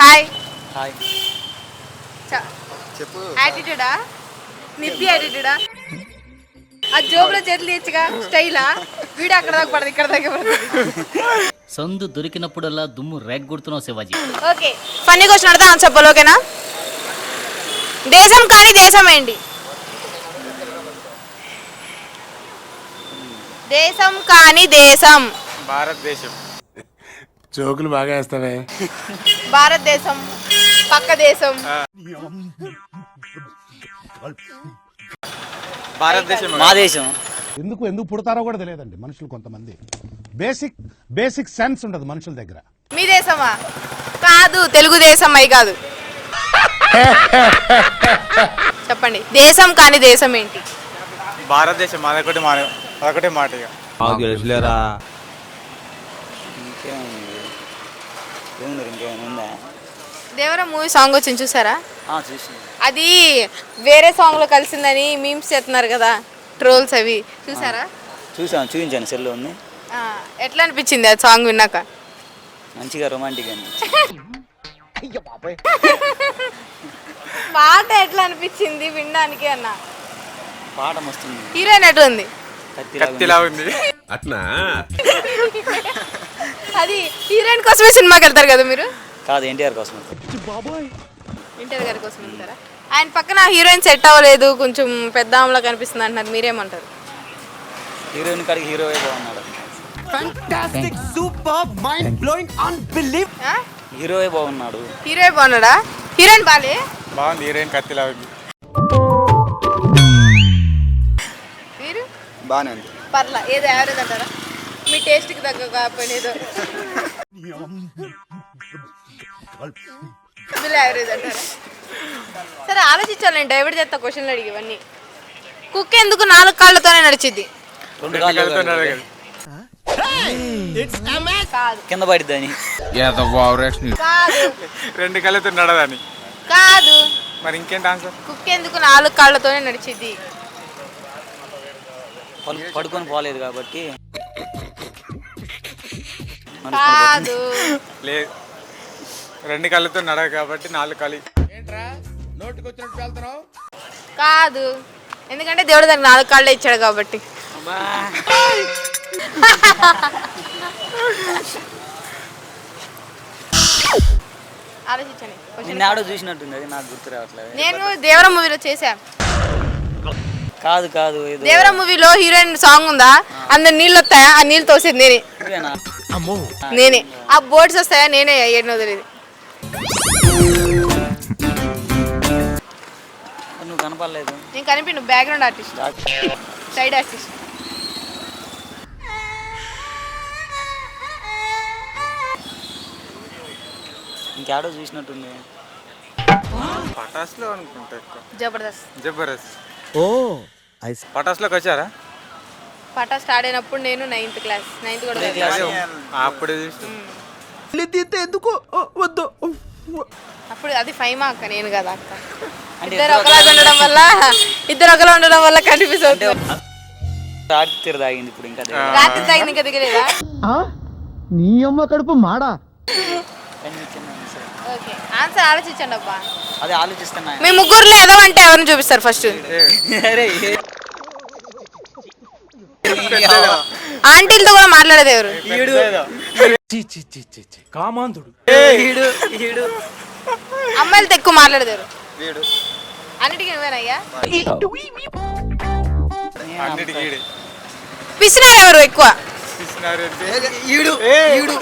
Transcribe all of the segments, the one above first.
Hi hi చెప్పు. యాటిట్యూడా నిప్పి యాటిట్యూడా ఆ జోబులో చేతులు ఇచ్చగా స్టైలా వీడు అక్కడ దాకా పడదు ఇక్కడ దాకా పడుతుంది సందు దొరికినప్పుడల్లా దుమ్ము రేగ్గొడుతున్నావు శివాజీ. ఓకే. ఫన్నీ క్వశ్చన్ అడతా అని చెప్పాలి ఓకేనా? దేశం కానీ దేశం ఏంటి? దేశం కానీ దేశం. భారతదేశం. జోకులు బాగా వేస్తావే. భారతదేశం పక్క దేశం. భారతదేశం. మా దేశం. ఎందుకు ఎందుకు పుడతారో కూడా తెలియదండి మనుషులు కొంతమంది. బేసిక్ బేసిక్ సెన్స్ ఉండదు మనుషుల దగ్గర. మీ దేశమా? కాదు తెలుగుదేశం అయి కాదు. చెప్పండి. దేశం కానీ దేశం ఏంటి? భారతదేశం అదొకటి మాట అదొకటే మాట ఇక. ఇంకేముంది ఏముంది ఇంకేమైనా ఉందా దేవరా మూవీ సాంగ్ వచ్చింది చూసారా? అది వేరే సాంగ్లో కలిసిందని మీమ్స్ చేస్తున్నారు కదా ట్రోల్స్ అవి. చూసారా? చూసాను చూపించాను సెల్లో ఉంది. ఆ, ఎట్లా అనిపించింది ఆ సాంగ్ విన్నాక? మంచిగా రొమాంటిక్ అని పాట ఎట్లా అనిపించింది వినడానికి అన్న? పాట మస్తుంది హీరోయిన్ ఎటు ఉంది కత్తిలా ఉంది. అట్నా? అది హీరోయిన్ కోసమే సినిమాకి వెళ్తారు కదా మీరు? కాదు ఎన్టీఆర్ కోసం ఇంటర్ గారి కోసం వెళ్తారా ఆయన పక్కన హీరోయిన్ సెట్ అవ్వలేదు కొంచెం పెద్ద ఆమెలా కనిపిస్తుంది అంటున్నారు మీరేమంటారు? హీరోయిన్ కాడికి హీరో బాగున్నాడు? ఆ? హీరోయే బాగున్నాడు? హీరో బాగున్నాడా? హీరోయిన్ బాలే? బాగుంది హీరోయిన్ కత్తిలా ఉంది. మీరు? బాగానే ఉంది. పర్లా ఏదో యావరేజ్ అంటారా? మీ టేస్ట్కి తగ్గ యావరేజ్ అంటారా? సరే ఆలోచించాలి నేను. డైవర్ట్ చేస్తా క్వశ్చన్లు అడిగి ఇవన్నీ. కుక్క ఎందుకు నాలుగు కాళ్ళతోనే కలుతున్నాడు కదా. పడిద్దని కాదు. రెండు కళ్ళతో నడదని కాదు. మరి ఇంకేంటి ఆన్సర్ కుక్క ఎందుకు నాలుగు కాళ్ళతోనే నడిచిద్ది? పడు- పడుకొని పోలేదు కాబట్టి. కాదు. లేదు రెండు కళ్ళతో నడవ కాబట్టి నాలుగు కళ్ళు. కాదు. ఎందుకంటే దేవుడు దానికి నాలుగు కాళ్ళే ఇచ్చాడు కాబట్టి. ఆలోచించండి. కొంచెం. నిన్న ఆడో చూసినట్టుంది అది నాకు గుర్తు రావట్లేదు. నేను దేవర మూవీలో చేశా. కాదు కాదు దేవర మూవీలో హీరోయిన్ సాంగ్ ఉందా? అందరు నీళ్ళు వస్తాయా? ఆ నీళ్ళు తోసేది నేనే. నువ్వేనా? నేనే. ఆ బోర్డ్స్ వస్తాయా? నేనే ఏడనో తెలియదు నువ్వు కనపడలేదు. నేను కనిపి నువ్వు బ్యాక్గ్రౌండ్ ఆర్టిస్ట్ సైడ్ ఆర్టిస్ట్ ఇంకేడో చూసినట్టుంది. పటాస్లో అనుకుంటా ఎక్కువ. జబర్దస్త్. జబర్దస్త్. ఓ పటాస్లోకి వచ్చారా? పటా స్టార్ట్ అయినప్పుడు నేను నైన్త్ క్లాస్ నైన్త్ కూడా కాదు. అదే అప్పుడే చూసి అప్పుడు అది ఫైవ్ అక్క నేను కదా అక్క. అంటే ఇద్దరు ఒకలాగా ఉండడం వల్ల ఇద్దరు ఒకలా ఉండడం వల్ల కన్ఫ్యూజ్ అవుతుంది రాత్రి తాగింది ఇప్పుడు ఇంకా. రాత్రి తాగింది ఇంకా దిగలేదా? నీ అమ్మ కడుపు మాడా? కానీ. ఓకే ఆన్సర్ ఆలోచించండి అబ్బా. అదే ఆలోచిస్తున్నా. మీ ముగ్గురులో ఏదో అంటే ఎవరిని చూపిస్తారు ఫస్ట్ అరే ఏ- ఆంటీలతో కూడా మాట్లాడేది ఎవరు? కామాంధుడు. అమ్మాయిలతో ఎక్కువ మాట్లాడేది ఎవరు? వీడు. అన్నిటికీ నువ్వేనయ్యా? పిసినారు ఎవరు ఎక్కువ? ఈడు ఈడు.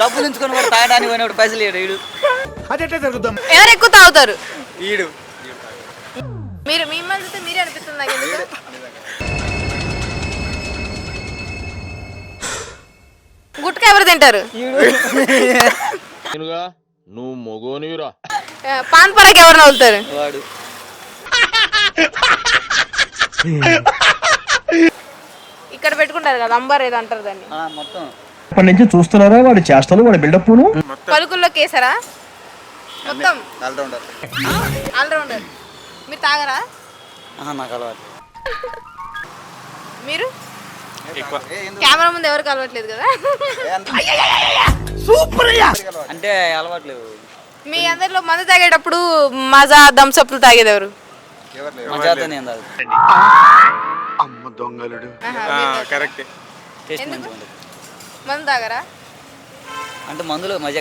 డబ్బులు ఉంచుకొని వాడు తాగడానికి పోయినప్పుడు పైసలు ఈడు. ఈడు ఎవరు ఎక్కువ తాగుతారు? ఈడు. మీరు మిమ్మల్ని చూస్తే మీరే అనిపిస్తుంది నాకు గుట్కా ఎవరు తింటారు? నువ్వు మొగోనివిరా. పాన్ పరాకి ఎవరు నవ్వుతారు వాడు. ఇక్కడ పెట్టుకుంటారు కదా అంబర్ ఏదో అంటారు దాన్ని. ఆ, మొత్తం. ఇప్పటి నుంచి చూస్తున్నారా వాడి చేష్టలు వాడి బిల్డప్ను పలుకుల్లో కేసారా? మొత్తం. ఆల్రౌండర్. ఆల్రౌండర్. మీరు తాగరా? నాకు అలవాటు. మీరు? ఎక్కువ. కెమెరా ముందు ఎవరు కలవట్లేదు కదా? అంటే అలవాట్లేదు. మీ అందరిలో మందు తాగేటప్పుడు మజా థమ్స్అప్లు తాగేది ఎవరు? తాగు ఆహా, కరెక్ట్ టేస్ట్ ఎందుకు? మంచిగా ఉండదు మందు తాగరా? అంటే మందులో మజా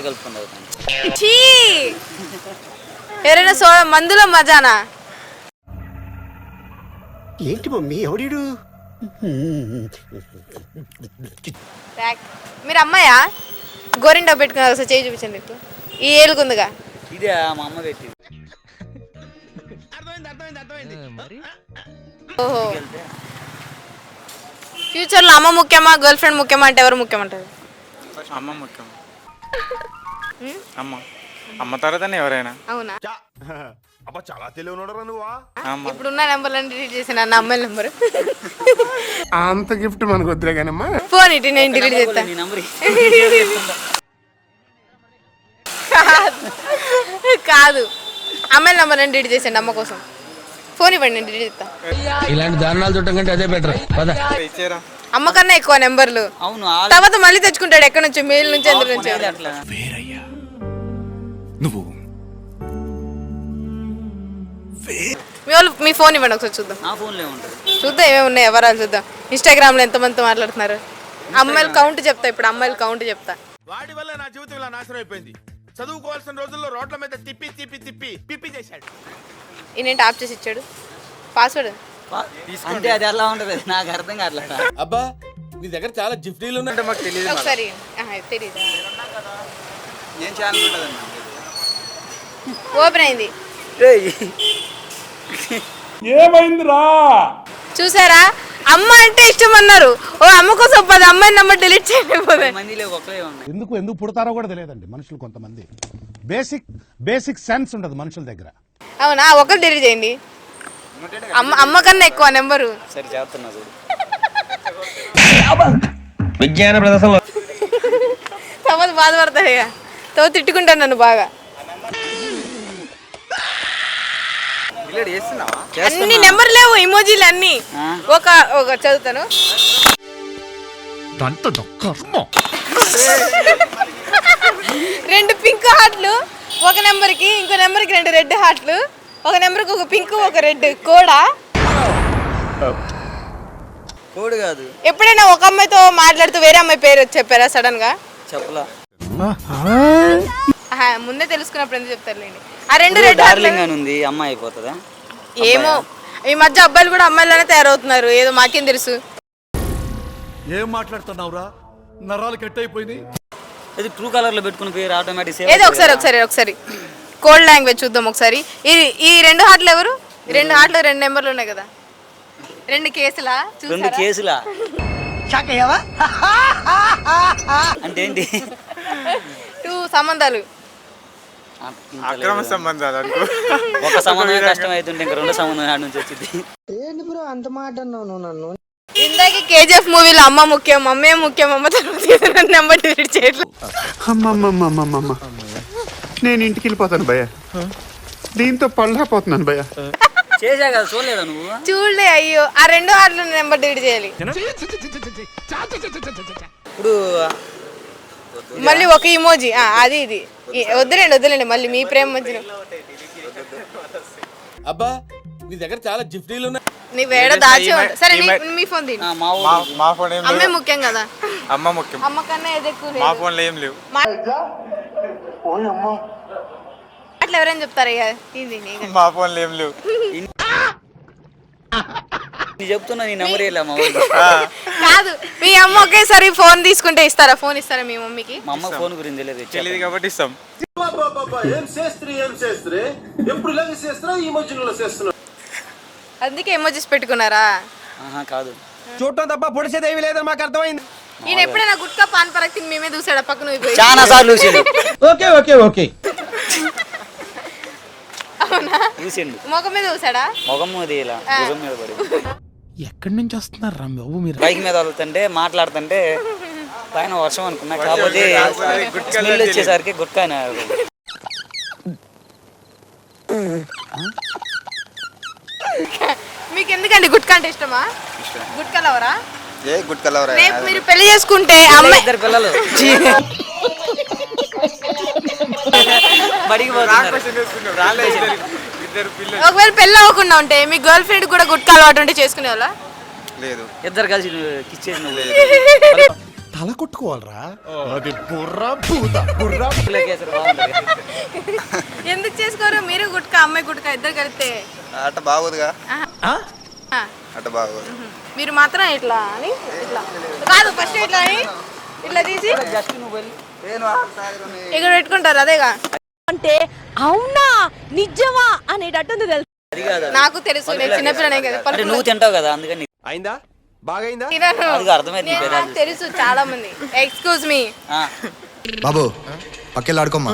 ఛీ! ఎవరైనా సో మందులో మజానా? ఏంటి మమ్మీ? ఎవడీడు. మీరు అమ్మాయా? గోరింటా పెట్టుకున్నారు ఒకసారి చేయి చూపించండి ఇప్పుడు. ఈ ఏలుగుందిగా. ఇదే మా అమ్మ పెట్టింది. ఓహో. ఫ్యూచర్లో అమ్మ ముఖ్యమా గర్ల్ ఫ్రెండ్ ముఖ్యమా అంటే ఎవరు ముఖ్యమంటారు? అమ్మ ముఖ్యం. అమ్మ. అమ్మ తర్వాతనే ఎవరైనా. అవునా? అబ్బా చాలా తెలివి ఉన్నాడు నువ్వా ఇప్పుడున్న నెంబర్లను డిలీట్ చేసిన నా అమ్మాయి నెంబర్ అంత గిఫ్ట్ మనకు వద్దులే కానమ్మా ఫోన్ ఇటు నేను డిలీట్ చేస్తా. నీ నంబర్ కాదు. అమ్మాయి నెంబర్ నేను డిలీట్ చేసండి అమ్మ కోసం. ఫోన్ ఇవ్వండి నేను డిలీట్ చేస్తా. ఇలాంటి దారుణాలు చూడటం కంటే అదే బెటర్ పద. అమ్మ కన్నా ఎక్కువ నెంబర్లు. అవును తర్వాత మళ్ళీ తెచ్చుకుంటాడు ఎక్కడి నుంచి మెయిల్ నుంచి ఎందుకు నుంచి. నువ్వు మీ వాళ్ళు మీ ఫోన్ ఇవ్వండి ఒకసారి చూద్దాం. నా ఫోన్లో చూద్దాం ఏమేమి ఉన్నాయి ఎవరాలు చూద్దాం. ఇన్స్టాగ్రామ్లో ఎంతమందితో మాట్లాడుతున్నారు? అమ్మాయిలు కౌంట్ చెప్తా ఇప్పుడు అమ్మాయిలు కౌంట్ చెప్తా. వాడి వల్ల నా జీవితం ఇలా నాశనం అయిపోయింది. చదువుకోవాల్సిన రోజుల్లో రోడ్ల మీద తిప్పి తిప్పి తిప్పి పిప్పి చేశాడు. ఈయనేంటి ఆఫ్ చేసి ఇచ్చాడు? పాస్వర్డ్ అంటే అది ఎలా ఉంటుంది. నాకు అర్థం కావట్లేదు? అబ్బా నీ దగ్గర చాలా జిఫ్టీలు ఉన్నాయి అంటే మాకు తెలియదు ఒకసారి ఆహా, తెలీదా. ఏం ఓపెన్ అయింది. ఏయ్, చూసారా? అమ్మ అంటే ఇష్టం అన్నారు ఓ అమ్మ కోసం పది అమ్మాయి నెంబర్ డిలీట్ ఉన్నాయి ఎందుకు ఎందుకు పుడతారో కూడా తెలియదండి మనుషులు కొంతమంది. బేసిక్ బేసిక్ సెన్స్ ఉండదు మనుషుల దగ్గర. అవునా? ఒకరు డిలీట్ చేయండి. అమ్మ అమ్మ కన్నా ఎక్కువ నెంబరు. సరే చేస్తున్నా చూడు. విజ్ఞాన ప్రదర్శనలో బాధపడతాడు ఇక. తర్వాత తిట్టుకుంటాను నన్ను బాగా. డిలీట్ చేస్తున్నావా? అన్ని నెంబర్ లేవు ఇమోజీలు అన్ని. ఒక ఒక చదువుతాను. రెండు పింక్ హార్ట్లు ఒక నెంబర్కి ఇంకో నెంబర్కి రెండు రెడ్ హార్ట్లు ఒక నెంబర్కి ఒక పింక్ ఒక రెడ్ కోడా? కోడి కాదు. ఎప్పుడైనా ఒక అమ్మాయితో మాట్లాడుతూ వేరే అమ్మాయి పేరు చెప్పారా సడన్గా చెప్పలా ముందే తెలుసుకున్నప్పుడు ఎందుకు చెప్తారులేండి ఆ రెండు రెడ్ డార్లింగ్ అని ఉంది అమ్మాయి అయిపోతుందా? ఏమో ఈ మధ్య అబ్బాయిలు కూడా అమ్మాయిలానే తయారవుతున్నారు. ఏదో మాకేం తెలుసు. ఏం మాట్లాడుతున్నావురా? నరాలు కట్ అయిపోయినాయి అది ట్రూ కలర్లో పెట్టుకుని పేరు ఆటోమేటిక్ ఏదో ఒకసారి ఒకసారి ఒకసారి. కోల్డ్ లాంగ్వేజ్ చూద్దాం ఒకసారి. ఈ ఈ రెండు హార్ట్లు ఎవరు? రెండు హార్ట్లు రెండు నెంబర్లు ఉన్నాయి కదా. రెండు కేసులా? రెండు కేసులా? అంటే ఏంటి? టూ సంబంధాలు. అక్రమ సంబంధాలు అనుకో ఒక సంబంధం కష్టం అవుతుంటే ఇంకా రెండు సంబంధం నుంచి వచ్చింది ఇందాక కేజీఎఫ్ మూవీలో అమ్మ ముఖ్యం అమ్మే ముఖ్యం అమ్మ తర్వాత నెంబర్ డిలీట్ చేయట్లేదు అమ్మమ్మమ్మమ్మమ్మ నేను ఇంటికి వెళ్ళిపోతాను భయ్య దీంతో పళ్ళపోతున్నాను భయ్య చేసా కదా చూడలేదా నువ్వు చూడలే అయ్యో ఆ రెండు హార్ట్లు నెంబర్ డిలీట్ చేయాలి ఇప్పుడు మళ్ళీ ఒక ఇమోజీ అది ఇది వద్దులేండి వద్దులేండి మళ్ళీ మీ ప్రేమ మధ్యలో. అబ్బా నీ దగ్గర చాలా జిఫ్టీలు ఉన్నాయి. నీ వేడ దాచి ఉంటా- సరే నీ- మీ ఫోన్ తిని. ఆ, మా మా మా ఫోన్ ఏం అమ్మే లేవు ముఖ్యం కదా. అమ్మ ముఖ్యం. అమ్మ కన్నా ఏది ఎక్కువ మా లేదు. ఫోన్లో ఏం లేవు. మా- అట్లా ఎవరైనా చెప్తారు ఇక? ఇది. మా ఫోన్లో ఏం లేవు. చెప్తున్నా నీ నెంబర్ మా కాదు మీ అమ్మ ఒకేసారి ఫోన్ తీసుకుంటే ఇస్తారా? ఫోన్ ఇస్తారా మీ మమ్మీకి? మా అమ్మ ఫోన్ గురించి తెలియదు తెలియదు కాబట్టి ఇస్తాం. ఏం చేస్త్రీ ఏం చేస్త్రీ ఎప్పుడు ఇలాగే చేస్తున్నా ఈ మధ్యలో చేస్తున్నా అందుకే ఎమోజీస్ పెట్టుకున్నారా? ఆహా కాదు. చూడటం తప్ప పొడిచేది ఏమీ లేదని మాకు అర్థమైంది. ఈయన ఎప్పుడైనా గుట్కా పాన్ పరాక్ తిని మేమే చూసాడా? పక్కన పోయి చాలా సార్లు చూసిండు. Okay okay okay. చూసిండు. ముఖం మీద చూసాడా? మొగం మీద ఇలా భుజం మీద పడి ఎక్కడి నుంచి వస్తున్నారు రా బాబు మీరు? బైక్ మీద వెళ్తుంటే మాట్లాడుతుంటే పైన వర్షం అనుకున్నా. కాకపోతే గుట్కా స్మెల్ వచ్చేసరికి గుట్కా మీకు ఎందుకండి గుట్కా అంటే ఇష్టమా? గుట్కా లవరా? ఏ గుడ్ కలవరా రేపు మీరు పెళ్ళి చేసుకుంటే అమ్మాయి ఇద్దరు పిల్లలు. బడికి పోతున్నారు. ఇద్దరు పిల్లలు. ఒకవేళ పెళ్ళి అవ్వకుండా ఉంటే మీ గర్ల్ ఫ్రెండ్ కూడా గుట్కా అలవాటు ఉంటే చేసుకునే వాళ్ళ లేదు. ఇద్దరు కలిసి కిస్ చేసి నువ్వు తల కొట్టుకోవాలరా. కేసరి బాగుంటుంది ఎందుకు చేసుకోరు? మీరు గుట్కా అమ్మాయి గుట్కా ఇద్దరు కలిస్తే అట్ట బాగోదుగా. ఆ. అట్ట బాగోదు. మీరు మాత్రం ఇట్లా అని ఇట్లా. కాదు ఫస్ట్ ఇట్లా అని ఇట్లా తీసి. ఇక్కడ పెట్టుకుంటారు అదేగా. అంటే అవునా? నిజమా? అనేటట్టుంది తెలుసు? నాకు తెలుసు నేను చిన్నపిల్లనే కదా. అంటే పలుకులు నువ్వు తింటావు కదా అందుకని అయిందా? బాగైందా? తినను. అది అర్థమైంది నేను- నాకు తెలుసు చాలా మంది ఎక్స్క్యూజ్ మీ బాబు పక్కెళ్ళి ఆడుకోమ్మా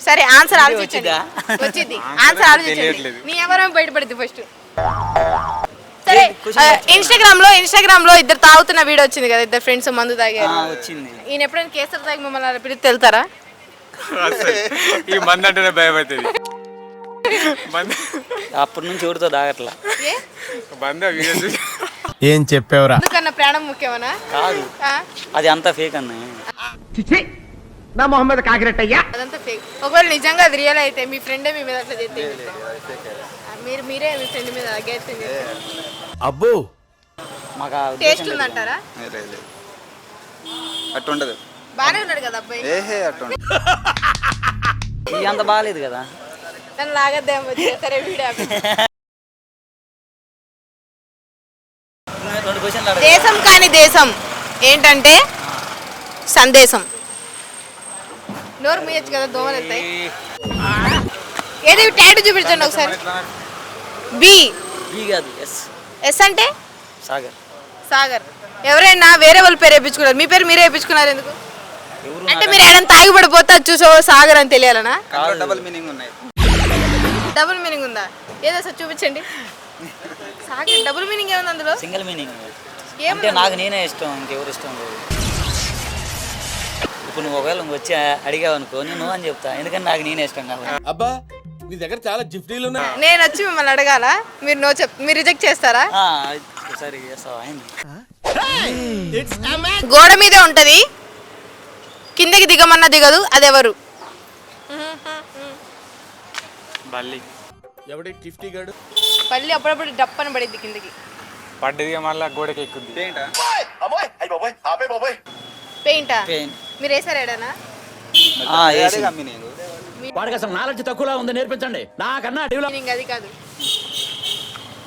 సరే ఆన్సర్ ఆలోచించండి? వచ్చింది? ఆన్సర్ ఆలోచించండి. నీ ఎవరో బయటపడింది ఫస్ట్ సరే ఇన్స్టాగ్రామ్లో ఇన్స్టాగ్రామ్లో ఇద్దరు తాగుతున్న వీడియో వచ్చింది కదా ఇద్దరు ఫ్రెండ్స్ మందు తాగారు. వచ్చింది. ఈయన ఎప్పుడైనా కేసరి తాగి మిమ్మల్ని పిలిచి అసలు ఈ మంది అంటేనే భయపడుతుంది మంది. అప్పటి నుంచి ఎవరితో తాగట్లా ఏ? బంద వీడియో చూసి. ఏం చెప్పావురా? ఎందుకన్నా ప్రాణం ముఖ్యమనా? కాదు. ఆ? అది అంతా ఫేక్ అన్న. నా మొహమ్మద్ కాకిరెట్టయ్యా. అదంతా ఫేక్ ఒకవేళ నిజంగా అది రియల్ అయితే మీ ఫ్రెండే మీ మీద అట్లా చేస్తే ఆ, మీరు మీరే మీ ఫ్రెండ్ మీద అగేస్తుంది అబ్బో! మాకు ఆ ఉద్దేశం టేస్ట్ లేదు. ఉందంటారా? లేదు లేదు. ఉన్నాడు కదా అబ్బాయి? ఏహే అట్టు ఉండదు ఇది అంత బాగాలేదు కదా? నన్ను లాగద్దేమో వచ్చి సరే వీడియో ఆపేసి. రెండు క్వశ్చన్లు అడగ దేశం కాని దేశం ఏంటంటే సందేశం. నోరు మూయచ్చు కదా దోమలు ఏది టాటూ చూపించండి ఒకసారి. బి కాదు ఎస్. ఎస్ అంటే? సాగర్. సాగర్. ఎవరైనా వేరే వాళ్ళ పేరు వేయించుకున్నారు. మీ పేరు మీరే వేయించుకున్నారు ఎందుకు? అంటే మీరు ఏదైనా తాగి పడిపోతే అది చూసో సాగర్ అని తెలియాలనా? డబుల్ మీనింగ్ ఉన్నాయి. డబుల్ మీనింగ్ ఉందా? ఏదో సార్ చూపించండి. సాగర్ డబుల్ మీనింగ్ ఏముంది అందులో? సింగిల్ మీనింగ్ అంటే నాకు నేనే ఇష్టం ఇంకెవరు ఇష్టం లేదు. ఇప్పుడు నువ్వు ఒకవేళ నువ్వు వచ్చి అడిగావు అనుకో నేను అని చెప్తా. ఎందుకంటే నాకు నేనే ఇష్టం కాబట్టి. అబ్బా నీ దగ్గర చాలా జిఫ్టీలు ఉన్నాయి. నేను వచ్చి మిమ్మల్ని అడగాల? మీరు నో చెప్ మీరు రిజెక్ట్ చేస్తారా? అయింది గోడ మీదే ఉంటది. కిందకి దిగమన్నా దిగదు అదెవరు? బల్లి. ఎవడి టిఫ్టీ గడు? పల్లి అప్పుడప్పుడు డప్పని పడిద్ది కిందకి. పడ్డదిగా మళ్ళీ గోడకి ఎక్కుద్ది. పెయింటా? పెయిన్ మీరు వేసారు ఏడనా? వాడికి అసలు నాలెడ్జ్ తక్కువలా ఉంది నేర్పించండి. నాకన్నా మీనింగ్ అది కాదు.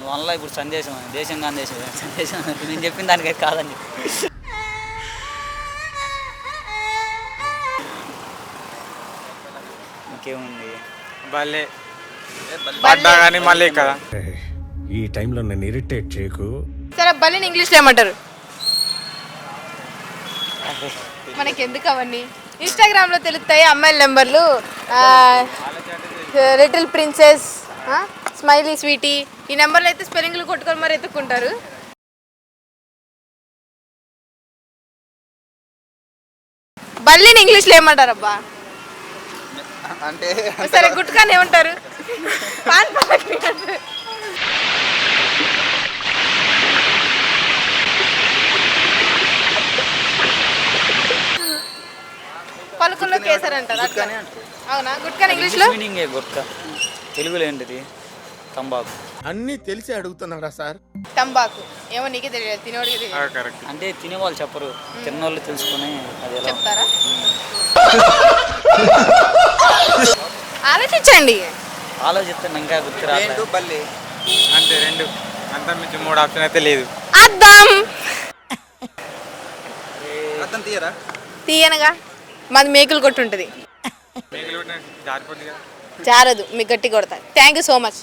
వల్ల ఇప్పుడు సందేశం దేశం కానీ దేశం సందేశం. నేను చెప్పిన దానికైతే కాదని ఇంకేముంది బల్లే పడ్డా కానీ మళ్ళీ కదా ఈ టైంలో నన్ను ఇరిటేట్ చేయకు. సరే బల్లిని ఇంగ్లీష్లో ఏమంటారు? మనకి ఎందుకు అవన్నీ? ఇన్స్టాగ్రామ్లో తెలుస్తాయి అమ్మాయిల నెంబర్లు. Little princess smiley sweetie. ఈ నెంబర్లు అయితే స్పెల్లింగ్లు కొట్టుకొని మరి ఎత్తుక్కుంటారు. బల్లిని ఇంగ్లీష్లో ఏమంటారు అబ్బా అంటే సరే గుట్కాని ఏమంటారు? పాన్ అంటారు. పలుకుల్లో కేసర్ అంటారు. అట్లా. అవునా? గుట్కాని ఇంగ్లీష్లో? మీనింగే గుట్క? తెలుగులో ఏంటిది? తంబాకు. అన్ని తెలిసి అడుగుతున్నారా సార్. తంబాకు. ఏమో నీకే తెలియదు తినోడికి తెలియదు. కరెక్ట్ అంటే తినేవాళ్ళు చెప్పరు. తిన్నోళ్ళు తెలుసుకుని అది ఎలా చెప్తారా? ఆలోచించండి. ఆలోచిస్తే ఇంకా బల్లి. అంతే రెండు. అంతా మించి మూడు ఆప్షన్ అయితే లేదు. అర్థం తీయరా? తీయనగా. మాది మేకులు కొట్టుంటది. జారదు మీకు గట్టి కొడతా. Thank you so much